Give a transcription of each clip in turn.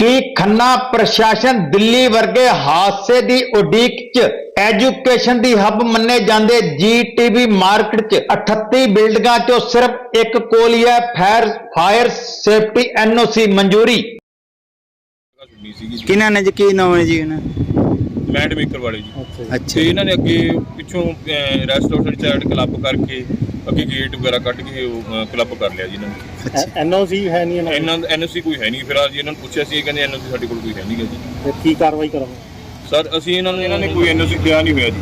ਕਿ ਖੰਨਾ ਪ੍ਰਸ਼ਾਸਨ ਦਿੱਲੀ ਵਰਗੇ ਹਾਦਸੇ ਦੀ ਉਡੀਕ 'ਚ ਐਜੂਕੇਸ਼ਨ ਦੀ ਹੱਬ ਮੰਨੇ ਜਾਂਦੇ ਜੀਟੀਬੀ ਮਾਰਕੀਟ 'ਚ 38 ਬਿਲਡਿੰਗਾਂ 'ਚੋਂ ਸਿਰਫ ਇੱਕ ਕੋਲ ਹੀ ਹੈ ਫਾਇਰ ਫਾਇਰ ਸੇਫਟੀ ਐਨਓਸੀ ਮਨਜ਼ੂਰੀ। ਸੁਣੀ ਸੀਗੀ ਜੀ ਕਿਹਨਾਂ ਨੇ ਜੀ ਕੀ ਨਾਮ ਹੈ ਜੀ ਇਹਨਾਂ ਮੈਂਡ ਮੇਕਰ ਵਾਲੇ ਜੀ। ਅੱਛਾ ਤੇ ਇਹਨਾਂ ਨੇ ਅੱਗੇ ਪਿੱਛੋਂ ਰੈਸਟੋਰੈਂਟ ਸਾਈਡ ਕਲੱਬ ਕਰਕੇ ਅੱਗੇ ਗੇਟ ਵਗੈਰਾ ਕੱਢ ਕੇ ਕਲੱਬ ਕਰ ਲਿਆ ਜੀ ਇਹਨਾਂ ਨੇ। ਐਨਓਸੀ ਹੈ ਨਹੀਂ ਇਹਨਾਂ ਇਹਨਾਂ ਐਨਓਸੀ ਕੋਈ ਹੈ ਨਹੀਂ। ਫਿਲਹਾਲ ਜੀ ਇਹਨਾਂ ਨੂੰ ਪੁੱਛਿਆ ਸੀ ਇਹ ਕਹਿੰਦੇ ਐਨਓਸੀ ਸਾਡੇ ਕੋਲ ਕੋਈ ਹੈ ਜੀ। ਤੇ ਕੀ ਕਾਰਵਾਈ ਕਰਾਂਗੇ? ਸਰ ਅਸੀਂ ਇਹਨਾਂ ਨੂੰ ਇਹਨਾਂ ਨੇ ਕੋਈ ਐਨਓਸੀ ਕਿਹਾ ਨਹੀਂ ਹੋਇਆ ਜੀ।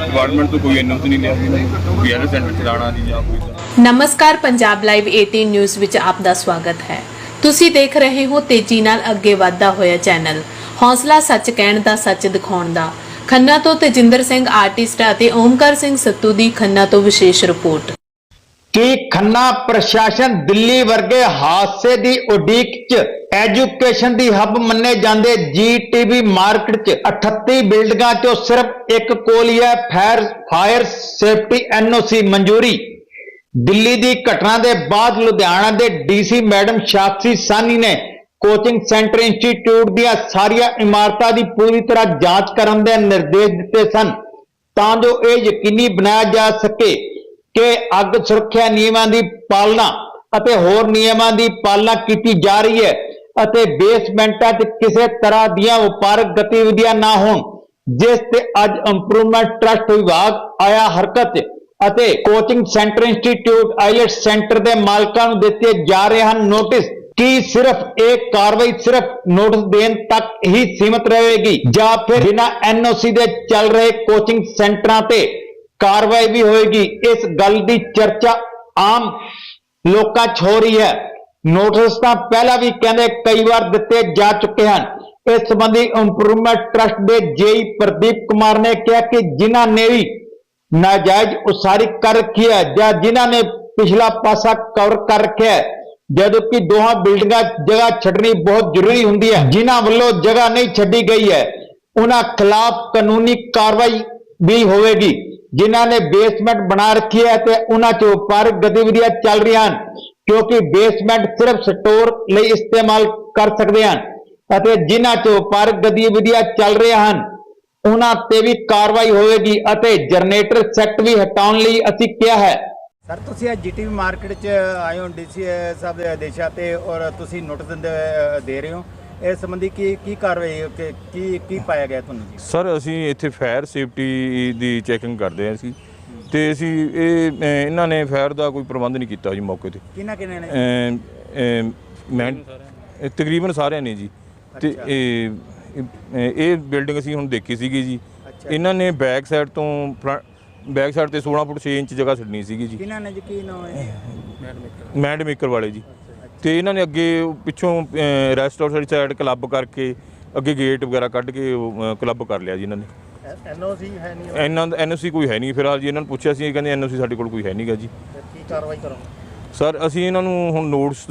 ਡਿਪਾਰਟਮੈਂਟ ਤੋਂ ਕੋਈ ਐਨਓਸੀ ਨਹੀਂ ਲਿਆ। ਜੀ ਇਹਨਾਂ ਨੇ ਵੀ ਐਨਓ ਸੈਂਟਰ ਚਲਾਉਣਾ ਜੀ ਜਾਂ ਕੋਈ ਨਮਸਕਾਰ ਪੰਜਾਬ ਲਾਈਵ 18 ਨਿਊਜ਼ ਵਿੱਚ ਆਪ ਦਾ ਸਵਾਗਤ ਹੈ। ਤੁਸੀਂ ਦੇਖ ਰਹੇ ਹੋ ਤੇਜ਼ੀ ਨਾਲ ਅੱਗੇ ਵਧਦਾ ਹੋਇਆ ਚੈਨਲ। ਹੌਸਲਾ ਸੱਚ ਕਹਿਣ ਦਾ ਸੱਚ ਦਿਖਾਉਣ ਦਾ। ਖੰਨਾ ਤੋਂ ਤੇਜਿੰਦਰ ਸਿੰਘ ਆਰਟਿਸਟ ਅਤੇ ਓਮਕਾਰ ਸਿੰਘ ਸੱਤੂ ਦੀ ਖੰਨਾ ਤੋਂ ਵਿਸ਼ੇਸ਼ ਰਿਪੋਰਟ। ਕਿ ਖੰਨਾ ਪ੍ਰਸ਼ਾਸਨ ਦਿੱਲੀ ਵਰਗੇ ਹਾਦਸੇ ਦੀ ਉਡੀਕ 'ਚ ਐਜੂਕੇਸ਼ਨ ਦੀ ਹੱਬ ਮੰਨੇ ਜਾਂਦੇ ਜੀਟੀਬੀ ਮਾਰਕੀਟ 'ਚ 38 ਬਿਲਡਿੰਗਾਂ 'ਚੋਂ ਸਿਰਫ ਇੱਕ ਕੋਲ ਹੀ ਹੈ, ਫਾਇਰ ਫਾਇਰ ਸੇਫਟੀ ਐਨਓਸੀ ਮਨਜ਼ੂਰੀ। ਦਿੱਲੀ ਦੀ ਘਟਨਾ ਦੇ ਬਾਅਦ ਲੁਧਿਆਣਾ ਦੇ ਡੀਸੀ ਮੈਡਮ ਸ਼ਾਕਸ਼ੀ ਸਾਨੀ ਨੇ ਕੋਚਿੰਗ ਸੈਂਟਰ ਇੰਸਟੀਚਿਊਟ ਦੀਆਂ ਸਾਰੀਆਂ ਇਮਾਰਤਾਂ ਦੀ ਪੂਰੀ ਤਰ੍ਹਾਂ ਜਾਂਚ ਕਰਨ ਦੇ ਨਿਰਦੇਸ਼ ਦਿੱਤੇ ਸਨ। ਤਾਂ ਜੋ ਇਹ ਯਕੀਨੀ ਬਣਾਇਆ ਜਾ ਸਕੇ ਕਿ ਅੱਗ ਸੁਰੱਖਿਆ ਨਿਯਮਾਂ ਦੀ ਪਾਲਣਾ ਅਤੇ ਹੋਰ ਨਿਯਮਾਂ ਦੀ ਪਾਲਣਾ ਕੀਤੀ ਜਾ ਰਹੀ ਹੈ ਅਤੇ ਬੇਸਮੈਂਟਾਂ 'ਚ ਕਿਸੇ ਤਰ੍ਹਾਂ ਦੀਆਂ ਵਪਾਰਕ ਗਤੀਵਿਧੀਆਂ ਨਾ ਹੋਣ, ਜਿਸ ਤੇ ਅੱਜ ਇੰਪਰੂਵਮੈਂਟ ਟਰਸਟ ਵਿਭਾਗ ਆਇਆ ਹਰਕਤ 'ਚ ਅਤੇ coaching centre institute IELTS centre ਦੇ ਮਾਲਕਾਂ ਨੂੰ ਦਿੱਤੇ ਜਾ ਰਹੇ ਹਨ ਨੋਟਿਸ ਕਿ ਸਿਰਫ ਇਹ ਕਾਰਵਾਈ ਸਿਰਫ ਨੋਟਿਸ ਦੇਣ ਤੱਕ ਹੀ ਸੀਮਤ ਰਹੇਗੀ ਜਾਂ ਫਿਰ ਬਿਨਾਂ ਐਨਓਸੀ ਦੇ ਚੱਲ ਰਹੇ ਕੋਚਿੰਗ ਸੈਂਟਰਾਂ ਤੇ ਕਾਰਵਾਈ ਵੀ ਹੋਏਗੀ। ਇਸ ਗੱਲ ਦੀ ਚਰਚਾ ਆਮ ਲੋਕਾਂ 'ਚ ਹੋ ਰਹੀ ਹੈ। ਨੋਟਿਸ ਤਾਂ ਪਹਿਲਾਂ ਵੀ ਕਹਿੰਦੇ ਕਈ ਵਾਰ ਦਿੱਤੇ ਜਾ ਚੁੱਕੇ ਹਨ। ਇਸ ਸੰਬੰਧੀ ਇੰਪਰੂਵਮੈਂਟ ਟਰਸਟ ਦੇ ਜੇਈ ਪ੍ਰਦੀਪ ਕੁਮਾਰ ਨੇ ਕਿਹਾ ਕਿ ਜਿਨ੍ਹਾਂ ਨੇ ਵੀ ਨਾਜਾਇਜ਼ ਉਸਾਰੀ ਕਰ ਰੱਖੀ ਹੈ ਜਾਂ ਜਿਨ੍ਹਾਂ ਨੇ ਪਿਛਲਾ ਪਾਸਾ ਕਵਰ ਕਰ ਰੱਖਿਆ ਹੈ ਜਦੋਂ ਕਿ ਦੋਹਾਂ ਬਿਲਡਿੰਗਾਂ ਜਗ੍ਹਾ ਛੱਡਣੀ ਬਹੁਤ ਜ਼ਰੂਰੀ ਹੁੰਦੀ ਹੈ, ਜਿਨ੍ਹਾਂ ਵੱਲੋਂ ਜਗ੍ਹਾ ਨਹੀਂ ਛੱਡੀ ਗਈ ਹੈ, ਉਹਨਾਂ ਖਿਲਾਫ ਕਾਨੂੰਨੀ ਕਾਰਵਾਈ ਵੀ ਹੋਵੇਗੀ। ਜਿਨ੍ਹਾਂ ਨੇ ਬੇਸਮੈਂਟ ਬਣਾ ਰੱਖੀ ਹੈ ਤੇ ਉਹਨਾਂ 'ਚ ਵਪਾਰਕ ਗਤੀਵਿਧੀਆਂ ਚੱਲ ਰਹੀਆਂ ਹਨ, ਕਿਉਂਕਿ ਬੇਸਮੈਂਟ ਸਿਰਫ ਸਟੋਰ ਲਈ ਇਸਤੇਮਾਲ ਕਰ ਸਕਦੇ ਹਨ ਅਤੇ ਜਿਨ੍ਹਾਂ 'ਚ ਵਪਾਰਕ ਗਤੀਵਿਧੀਆਂ ਚੱਲ ਰਹੀਆਂ ਹਨ, ਉਹਨਾਂ ਤੇ ਵੀ ਕਾਰਵਾਈ ਹੋਵੇਗੀ ਅਤੇ ਜਨਰੇਟਰ ਸੈੱਟ ਵੀ ਹਟਾਉਣ ਲਈ ਅਸੀਂ ਕਿਹਾ ਹੈ। ਸਰ ਤੁਸੀਂ ਅੱਜ ਜੀਟੀਵੀ ਮਾਰਕੀਟ 'ਚ ਆਏ ਹੋ ਡੀਸੀ ਸਾਹਿਬ ਦੇ ਆਦੇਸ਼ਾਂ ਤੇ ਔਰ ਤੁਸੀਂ ਨੋਟਿਸ ਦਿੰਦੇ ਦੇ ਰਹੇ ਹੋ। ਇਸ ਸੰਬੰਧੀ ਕੀ ਕੀ ਕਾਰਵਾਈ ਕਿ- ਕੀ ਕੀ ਪਾਇਆ ਗਿਆ ਤੁਹਾਨੂੰ? ਜੀ ਸਰ ਅਸੀਂ ਇੱਥੇ ਫਾਇਰ ਸੇਫਟੀ ਦੀ ਚੈਕਿੰਗ ਕਰਦੇ ਹਾਂ ਅਸੀਂ। ਤੇ ਅਸੀਂ ਇਹ ਇਹਨਾਂ ਨੇ ਫਾਇਰ ਦਾ ਕੋਈ ਪ੍ਰਬੰਧ ਨਹੀਂ ਕੀਤਾ ਜੀ ਮੌਕੇ ਤੇ। ਕਿਹਨਾਂ ਕਿਹਨਾਂ ਨੇ? ਮੈਂ ਤਕਰੀਬਨ ਸਾਰਿਆਂ ਨੇ ਜੀ। ਤੇ। ਇਹ ਇਹ- ਬਿਲਡਿੰਗ ਅਸੀਂ ਹੁਣ ਦੇਖੀ ਸੀਗੀ ਜੀ। ਇਹਨਾਂ ਨੇ ਬੈਕ ਸਾਈਡ ਤੋਂ ਬੈਕ ਸਾਈਡ ਤੇ 16 ਫੁੱਟ 6 ਇੰਚ ਜਗ੍ਹਾ ਛੱਡਣੀ ਸੀਗੀ ਜੀ। ਕਿਹਨਾਂ ਨੇ ਜੀ ਕੀ ਨਾਮ ਹੈ? ਮੈਂਡ ਮੇਕਰ ਵਾਲੇ ਜੀ। ਤੇ ਇਹਨਾਂ ਨੇ ਅੱਗੇ ਪਿੱਛੋਂ ਰੈਸਟੋਰੈਂਟ ਸਾਈਡ ਕਲੱਬ ਕਰਕੇ ਅੱਗੇ ਗੇਟ ਵਗੈਰਾ ਕੱਢ ਕੇ ਕਲੱਬ ਕਰ ਲਿਆ ਜੀ ਇਹਨਾਂ ਨੇ। ਐਨਓਸੀ ਹੈ ਨਹੀਂ ਇਹਨਾਂ ਦਾ ਐਨਓਸੀ ਕੋਈ ਹੈ ਨਹੀਂ ਫਿਲਹਾਲ ਜੀ। ਇਹਨਾਂ ਨੂੰ ਪੁੱਛਿਆ ਸੀ ਇਹ ਕਹਿੰਦੇ ਐਨਓਸੀ ਸਾਡੇ ਕੋਲ ਕੋਈ ਹੈ ਨਹੀਂਗਾ ਜੀ। ਕੀ ਕਾਰਵਾਈ ਕਰਾਂਗੇ? ਸਰ ਅਸੀਂ ਇਹਨਾਂ ਨੂੰ ਹੁਣ ਨੋਟਸ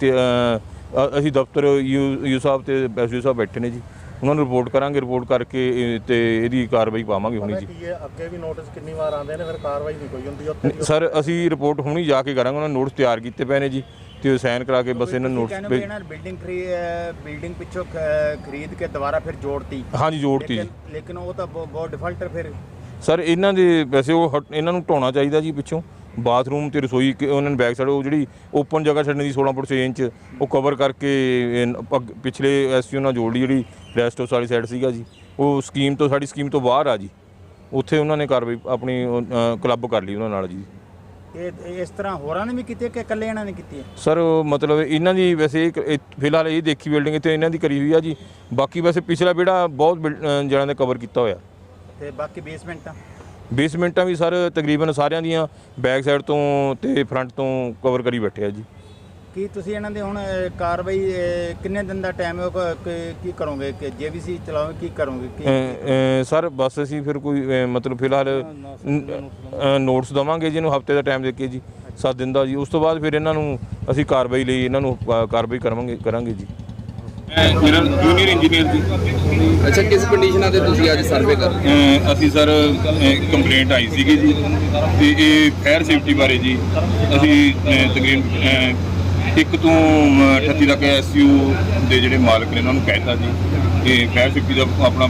ਤੇ ਅ, ਅ- ਅਸੀਂ ਦਫ਼ਤਰ ਯੂ ਯੂ ਸਾਹਿਬ ਤੇ ਐਸਯੂ ਸਾਹਿਬ ਬੈਠੇ ਨੇ ਜੀ। ਉਹਨਾਂ ਨੂੰ ਰਿਪੋਰਟ ਕਰਾਂਗੇ ਰਿਪੋਰਟ ਕਰਕੇ ਇਹ ਤੇ ਇਹਦੀ ਕਾਰਵਾਈ ਪਾਵਾਂਗੇ ਹੁਣੀ ਜੀ। ਕੀ ਅੱਗੇ ਵੀ ਨੋਟਿਸ ਕਿੰਨੀ ਵਾਰ ਆਉਂਦੇ ਨੇ ਫਿਰ ਕਾਰਵਾਈ ਨਹੀਂ ਕੋਈ ਹੁੰਦੀ ਉੱਥੇ ਸਰ ਅਸੀਂ ਰਿਪੋਰਟ ਹੁਣੀ ਜਾ ਕੇ ਕਰਾਂਗੇ ਉਹਨਾਂ ਨੇ ਨੋਟਸ ਤਿਆਰ ਕੀਤੇ ਪਏ ਨੇ ਜੀ ਤੇ ਸਾਈਨ ਕਰਾ ਕੇ ਬਸ ਇਹਨਾਂ ਨੂੰ ਨੋਟਸ ਵੀ ਇਹਨਾਂ ਨੇ ਬਿਲਡਿੰਗ ਖਰੀ ਬਿਲਡਿੰਗ ਪਿੱਛੋਂ ਖ- ਖਰੀਦ ਕੇ ਦੁਬਾਰਾ ਫਿਰ ਜੋੜਤੀ। ਹਾਂਜੀ ਜੋੜਤੀ ਜੀ। ਲੇਕਿਨ ਲੇਕਿਨ ਉਹ ਤਾਂ ਬਹੁ- ਬਹੁਤ ਡਿਫਾਲਟਰ ਫਿਰ। ਸਰ ਇਹਨਾਂ ਦੇ ਵੈਸੇ ਉਹ ਹਟ- ਇਹਨਾਂ ਨੂੰ ਢਾਉਣਾ ਚਾਹੀਦਾ ਜੀ ਪਿੱਛੋਂ। ਬਾਥਰੂਮ ਤੇ ਰਸੋਈ ਕਿ- ਉਹਨਾਂ ਨੇ ਬੈਕ ਸਾਈਡ ਉਹ ਜਿਹੜੀ ਓਪਨ ਜਗ੍ਹਾ ਛੱਡਣ ਦੀ 16 ਫੁੱਟ 6 ਇੰਚ ਉਹ ਕਵਰ ਕਰਕੇ ਇਹ ਅੱਗ- ਪਿਛਲੇ ਐਸਯੂ ਨਾਲ ਜੋੜ ਲਈ ਜਿਹੜੀ ਰੈਸਟ ਹਾਊਸ ਵਾਲੀ ਸਾਈਡ ਸੀਗਾ ਜੀ ਉਹ ਸਕੀਮ ਤੋਂ ਸਾਡੀ ਸਕੀਮ ਤੋਂ ਬਾਹਰ ਆ ਜੀ। ਉੱਥੇ ਉਹਨਾਂ ਨੇ ਕਾਰਵਾਈ ਆਪਣੀ ਕਲੱਬ ਕਰ ਲਈ ਉਹਨਾਂ ਨਾਲ ਜੀ। ਇਹ ਇਹ ਇਸ ਤਰ੍ਹਾਂ ਹੋਰਾਂ ਨੇ ਵੀ ਕੀਤੀ ਹੈ ਕਿ ਇਕੱਲੇ ਇਹਨਾਂ ਨੇ ਕੀਤੀ ਹੈ ਸਰ ਉਹ ਮਤਲਬ ਇਹਨਾਂ ਦੀ ਵੈਸੇ ਇੱਕ- ਇਹ ਫਿਲਹਾਲ ਇਹ ਦੇਖੀ ਬਿਲਡਿੰਗ ਤੇ ਇਹਨਾਂ ਦੀ ਕਰੀ ਹੋਈ ਆ ਜੀ। ਬਾਕੀ ਵੈਸੇ ਪਿਛਲਾ ਜਿਹੜਾ ਬਹੁਤ ਬਿਲ- ਅ, ਨੇ ਕਵਰ ਕੀਤਾ ਹੋਇਆ। ਤੇ ਬਾਕੀ ਬੇਸਮੈਂਟਾਂ ਬੇਸਮੈਂਟਾਂ ਵੀ ਸਰ ਤਕਰੀਬਨ ਸਾਰਿਆਂ ਦੀਆਂ ਬੈਕ ਸਾਈਡ ਤੋਂ ਤੇ ਫਰੰਟ ਤੋਂ ਕਵਰ ਕਰੀ ਬੈਠੇ ਆ ਜੀ। ਕੀ ਤੁਸੀਂ ਇਹਨਾਂ ਦੇ ਹੁਣ ਅਹ, ਕਾਰਵਾਈ ਅਹ, ਕਿੰਨੇ ਦਿਨ ਦਾ ਟਾਈਮ ਹੈ? ਉਹ ਕ- ਕ- ਕੀ ਕਰੋਗੇ? ਕਿ ਜੇਬੀਸੀ ਚਲਾਓਗੇ ਕੀ ਕਰੋਗੇ? ਕੀ ਅ, ਅ, ਸਰ ਬਸ ਅਸੀਂ ਫਿਰ ਕੋਈ ਅ, ਮਤਲਬ ਫਿਲਹਾਲ ਨੋਟਸ ਦਵਾਂਗੇ ਜੀ ਇਹਨੂੰ ਹਫ਼ਤੇ ਦਾ ਟਾਈਮ ਦੇ ਕੇ ਜੀ 7 ਦਿਨ ਦਾ ਜੀ। ਉਸ ਤੋਂ ਬਾਅਦ ਫਿਰ ਇਹਨਾਂ ਨੂੰ ਅਸੀਂ ਕਾਰਵਾਈ ਲਈ ਇਹਨਾਂ ਨੂੰ ਅ, ਕਾਰਵਾਈ ਕਰਾਂਗੇ ਕਰਾਂਗੇ ਜੀ। ਮੇਰਾ ਜੂਨੀਅਰ ਇੰਜੀਨੀਅਰ ਜੀ। ਅੱਛਾ ਕਿਸ ਕੰਡੀਸ਼ਨਾਂ ਤੇ ਤੁਸੀਂ ਅੱਜ ਸਰਵੇ ਕਰ ਰਹੇ ਅਹ ਅਸੀਂ ਸਰ ਕੰਪਲੇਂਟ ਆਈ ਸੀਗੀ ਜੀ। ਤੇ ਇਹ ਫਾਇਰ ਸੇਫਟੀ ਬਾਰੇ ਜੀ। ਅਸੀਂ ਅਹ, ਤਕਰੀਬਨ ਅਹ, ਇੱਕ ਤੋਂ ਅਮ, 38 ਤੱਕ ਐਸਯੂ ਦੇ ਜਿਹੜੇ ਮਾਲਕ ਨੇ ਉਹਨਾਂ ਨੂੰ ਕਹਿਤਾ ਜੀ। ਕਿ ਫਾਇਰ ਸੇਫਟੀ ਦਾ ਆਪਣਾ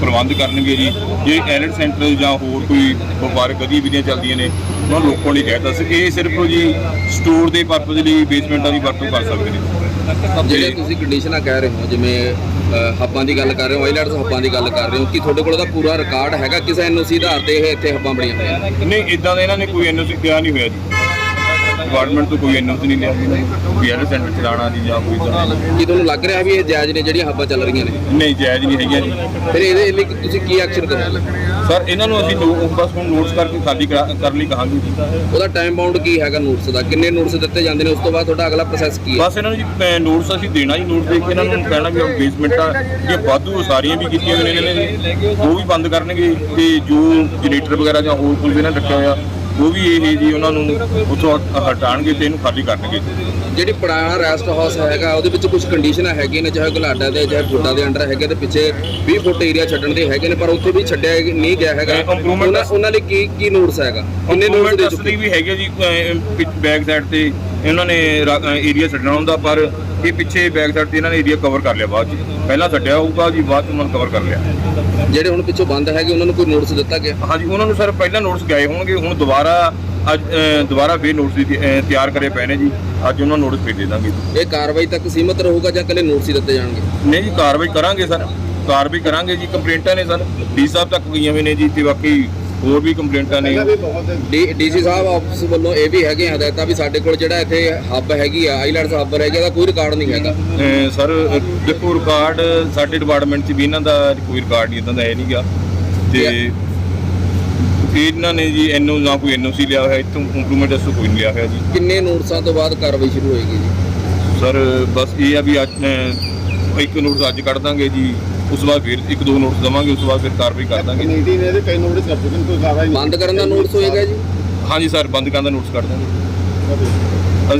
ਪ੍ਰਬੰਧ ਕਰਨਗੇ ਜੀ। ਜੇ ਐਲਰਟ ਸੈਂਟਰ ਜਾਂ ਹੋਰ ਕੋਈ ਵਪਾਰਕ ਗਤੀਵਿਧੀਆਂ ਚੱਲਦੀਆਂ ਨੇ ਉਹਨਾਂ ਨੂੰ ਰੋਕਣ ਲਈ ਕਹਿਤਾ ਸੀ। ਇਹ ਸਿਰਫ ਜੀ ਸਟੋਰ ਦੇ ਪਰਪਸ ਲਈ ਬੇਸਮੈਂਟਾਂ ਦੀ ਵਰਤੋਂ ਕਰ ਸਕਦੇ ਨੇ। ਜਿਹੜੇ ਤੁਸੀਂ ਕੰਡੀਸ਼ਨਾਂ ਕਹਿ ਰਹੇ ਹੋ ਜਿਵੇਂ ਹੱਬਾਂ ਦੀ ਗੱਲ ਕਰ ਰਹੇ ਹੋ ਆਈਲੈਟਸ ਹੱਬਾਂ ਦੀ ਗੱਲ ਕਰ ਰਹੇ ਹੋ ਕਿ ਤੁਹਾਡੇ ਕੋਲ ਉਹਦਾ ਪੂਰਾ ਰਿਕਾਰਡ ਹੈਗਾ? ਕਿਸੇ ਐਨਓਸੀ ਆਧਾਰ ਤੇ ਇਹ ਇੱਥੇ ਹੱਬਾਂ ਬਣੀਆਂ ਹੋਈਆਂ? ਨਹੀਂ ਇਦਾਂ ਦਾ ਇਹਨਾਂ ਨੇ ਕੋਈ ਐਨਓਸੀ ਕਿਹਾ ਨਹੀਂ ਹੋਇਆ ਜੀ। ਡਿਪਾਰਟਮੈਂਟ ਤੋਂ ਕੋਈ ਐਨਓਸੀ ਨਹੀਂ ਲਿਆ। ਜੀ ਵੀ ਐਲਰਟ ਸੈਂਟਰ ਚਲਾਉਣਾ ਜੀ ਜਾਂ ਕੋਈ ਇਦਾਂ ਕੀ ਤੁਹਾਨੂੰ ਲੱਗ ਰਿਹਾ ਵੀ ਇਹ ਜਾਇਜ਼ ਨੇ ਜਿਹੜੀਆਂ ਹੱਬਾਂ ਚੱਲ ਰਹੀਆਂ ਨੇ? ਨਹੀਂ ਜਾਇਜ਼ ਨਹੀਂ ਹੈਗੀਆਂ ਜੀ। ਫਿਰ ਇਹਦੇ ਲਈ ਤੁਸੀਂ ਕੀ ਐਕਸ਼ਨ ਕਰੋਗੇ? ਸਰ ਇਹਨਾਂ ਨੂੰ ਅਸੀਂ ਨੋ- ਬਸ ਹੁਣ ਨੋਟਸ ਕਰਕੇ ਖਾਲੀ ਕਰਾ- ਕਰਨ ਲਈ ਕਹਾਂਗੇ ਜੀ। ਉਹਦਾ ਟਾਈਮ ਬਾਉਂਡ ਕੀ ਹੈਗਾ ਨੋਟਸ ਦਾ? ਕਿੰਨੇ ਨੋਟਸ ਦਿੱਤੇ ਜਾਂਦੇ ਨੇ? ਉਸ ਤੋਂ ਬਾਅਦ ਤੁਹਾਡਾ ਅਗਲਾ ਪ੍ਰੋਸੈਸ ਕੀ ਹੈ? ਬਸ ਇਹਨਾਂ ਨੂੰ ਜੀ ਨੋਟਸ ਅਸੀਂ ਦੇਣਾ ਜੀ ਨੋਟ ਦੇ ਕੇ ਇਹਨਾਂ ਨੂੰ ਕਹਿਣਾ ਵੀ ਬੇਸਮੈਂਟ ਆ। ਇਹ ਵਾਧੂ ਸਾਰੀਆਂ ਵੀ ਕੀਤੀਆਂ ਹੋਈਆਂ ਨੇ ਇਹਨਾਂ ਨੇ ਉਹ ਵੀ ਬੰਦ ਕਰਨਗੇ ਤੇ ਜੋ ਜਨਰੇਟਰ ਵਗੈਰਾ ਜਾਂ ਹੋਰ ਕੁਝ ਇਹਨਾਂ ਨੇ ਰੱਖਿਆ ਹੋਇਆ ਉਹ ਵੀ ਇਹ ਜੀ ਉਹਨਾਂ ਨੂੰ ਉੱਥੋਂ ਹਟਾਣਗੇ ਤੇ ਇਹਨੂੰ ਖਾਲੀ ਕਰਨਗੇ। ਜਿਹੜੀ ਪੁਰਾਣਾ ਰੈਸਟ ਹਾਊਸ ਹੈਗਾ ਉਹਦੇ ਵਿੱਚ ਕੁਝ ਕੰਡੀਸ਼ਨਾਂ ਹੈਗੀਆਂ ਨੇ ਚਾਹੇ ਗੁਲਾਡਾ ਦੇ ਚਾਹੇ ਫੁੱਡਾ ਦੇ ਅੰਡਰ ਹੈਗੇ ਤੇ ਪਿੱਛੇ 20 ਫੁੱਟ ਏਰੀਆ ਛੱਡਣ ਦੇ ਹੈਗੇ ਨੇ ਪਰ ਉੱਥੇ ਵੀ ਛੱਡਿਆ ਨਹੀਂ ਗਿਆ ਹੈਗਾ। ਉਹਨਾਂ ਉਹਨਾਂ ਲਈ ਕੀ ਕੀ ਨੋਟਸ ਹੈਗਾ? ਕਿੰਨੇ ਨੋਟਸ ਦੇ ਚੁੱਕੇ? ਵੀ ਹੈਗੇ ਜੀ ਬੈਕ ਸਾਈਡ ਤੇ। ਇਹਨਾਂ ਨੇ ਏਰੀਆ ਛੱਡਣਾ ਹੁੰਦਾ ਪਰ ਇਹ ਪਿੱਛੇ ਬੈਕ ਸਾਈਡ ਤੇ ਇਹਨਾਂ ਨੇ ਏਰੀਆ ਕਵਰ ਕਰ ਲਿਆ ਬਾਅਦ ਚ। ਪਹਿਲਾਂ ਛੱਡਿਆ ਹੋਊਗਾ ਜੀ ਬਾਅਦ ਚ ਉਹਨਾਂ ਨੇ ਕਵਰ ਕਰ ਲਿਆ। ਜਿਹੜੇ ਹੁਣ ਪਿੱਛੋਂ ਬੰਦ ਹੈਗੇ ਉਹਨਾਂ ਨੂੰ ਕੋਈ ਨੋਟਿਸ ਦਿੱਤਾ ਗਿਆ? ਹਾਂਜੀ ਉਹਨਾਂ ਨੂੰ ਸਰ ਪਹਿਲਾਂ ਨੋਟਸ ਗਏ ਹੋਣਗੇ ਹੁਣ ਦੁਬਾਰਾ ਅੱਜ ਦੁਬਾਰਾ ਫੇਰ ਨੋਟਸ ਤਿਆਰ ਕਰੇ ਪਏ ਨੇ ਜੀ। ਅੱਜ ਉਹਨਾਂ ਨੂੰ ਨੋਟਿਸ ਭੇਜ ਦੇ ਦਾਂਗੇ। ਇਹ ਕਾਰਵਾਈ ਤੱਕ ਸੀਮਤ ਰਹੂਗਾ ਜਾਂ ਕੱਲੇ ਨੋਟਿਸ ਹੀ ਦਿੱਤੇ ਜਾਣਗੇ? ਨਹੀਂ ਜੀ ਕਾਰਵਾਈ ਕਰਾਂਗੇ ਸਰ। ਕਾਰਵਾਈ ਕਰਾਂਗੇ ਜੀ ਕੰਪਲੇਂਟਾਂ ਨੇ ਸਰ। ਡੀ ਸਾਹਿਬ ਤੱਕ ਗਈਆਂ ਵੀ ਨੇ ਜੀ ਤੇ ਬਾਕੀ ਹੋਰ ਵੀ ਕੰਪਲੇਂਟਾਂ ਨੇ। ਡੀਸੀ ਸਾਹਿਬ ਆਫਿਸ ਵੱਲੋਂ ਇਹ ਵੀ ਹੈਗੇ ਹਦਾਇਤਾਂ ਵੀ ਸਾਡੇ ਕੋਲ ਜਿਹੜਾ ਇੱਥੇ ਹੱਬ ਹੈਗੀ ਆ ਆਈਲੈਂਡਸ ਹੱਬ ਹੈਗਾ ਦਾ ਕੋਈ ਰਿਕਾਰਡ ਨਹੀਂ ਹੈਗਾ। ਸਰ ਦੇਖੋ ਰਿਕਾਰਡ ਸਾਡੇ ਡਿਪਾਰਟਮੈਂਟ 'ਚ ਵੀ ਇਹਨਾਂ ਦਾ ਕੋਈ ਰਿਕਾਰਡ ਨਹੀਂ ਇਦਾਂ ਦਾ ਹੈ ਨਹੀਂਗਾ ਤੇ ਇਹਨਾਂ ਨੇ ਜੀ ਐਨਓ ਨਾ ਕੋਈ ਐਨਓਸੀ ਲਿਆ ਹੋਇਆ ਇੱਥੋਂ ਇੰਪਰੂਵਮੈਂਟ ਦੱਸੋ ਕੋਈ ਨਹੀਂ ਲਿਆ ਹੋਇਆ ਜੀ। ਕਿੰਨੇ ਨੋਟਿਸਾਂ ਤੋਂ ਬਾਅਦ ਕਾਰਵਾਈ ਸ਼ੁਰੂ ਹੋਏਗੀ ਜੀ? ਸਰ ਬਸ ਇਹ ਆ ਵੀ ਅੱਜ ਇੱਕ ਨੋਟਿਸ ਅੱਜ ਕੱਢ ਦਾਂਗੇ ਜੀ। ਉਸ ਤੋਂ ਬਾਅਦ ਫਿਰ ਇੱਕ ਦੋ ਨੋਟਿਸ ਦਵਾਂਗੇ ਉਸ ਤੋਂ ਬਾਅਦ ਫਿਰ ਕਾਰਵਾਈ ਕਰ ਦਾਂਗੇ। ਨੀਤੀ ਨੇ ਇਹਦੇ ਕਈ ਨੋਟਿਸ ਕਰ ਨੇ ਕੋਈ ਕਾਰਵਾਈ ਬੰਦ ਕਰਨ ਦਾ ਨੋਟਿਸ ਹੋਏਗਾ ਜੀ? ਹਾਂਜੀ ਸਰ ਬੰਦ ਕਰਨ ਦਾ ਨੋਟਿਸ ਕੱਢ ਦਾਂਗੇ। ਅ,